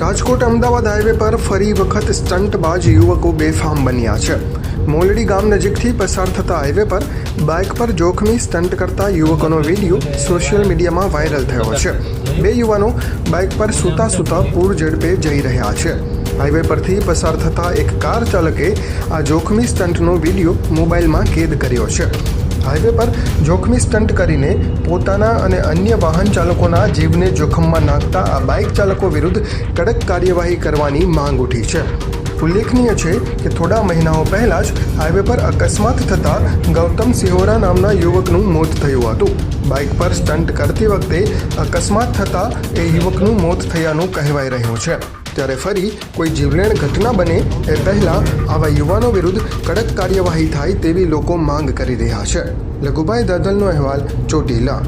Rajkot Ahmedabad highway પર ફરી વખત સ્ટંટબાજ યુવકો બેફામ બન્યા છે. મોલડી ગામ નજીકથી પસાર થતા હાઈવે પર બાઇક પર જોખમી સ્ટંટ કરતા યુવકોનો વીડિયો સોશિયલ મીડિયામાં વાયરલ થયો છે. બે યુવાનો બાઇક પર સૂતા સૂતા પૂર ઝડપે જઈ રહ્યા છે. હાઈવે પરથી પસાર થતા એક કાર ચાલકે આ જોખમી સ્ટંટનો વીડિયો મોબાઈલમાં કેદ કર્યો છે. હાઈવે પર જોખમી સ્ટંટ કરીને પોતાના અને અન્ય વાહન ચાલકોના જીવને જોખમમાં નાખતા આ બાઇક ચાલકો વિરુદ્ધ કડક કાર્યવાહી કરવાની માંગ ઉઠી છે. ઉલ્લેખનીય છે કે થોડા મહિનાઓ પહેલાં જ હાઈવે પર અકસ્માત થતાં ગૌતમ સિહોરા નામના યુવકનું મોત થયું હતું. બાઇક પર સ્ટંટ કરતી વખતે અકસ્માત થતાં એ યુવકનું મોત થયાનું કહેવાઈ રહ્યું છે. ત્યારે ફરી કોઈ જીવલેણ ઘટના બને એ પહેલાં આવા યુવાનો વિરુદ્ધ કડક કાર્યવાહી થાય તેવી લોકો માંગ કરી રહ્યા છે. લઘુભાઈ દાદલનો અહેવાલ ચોટીલા.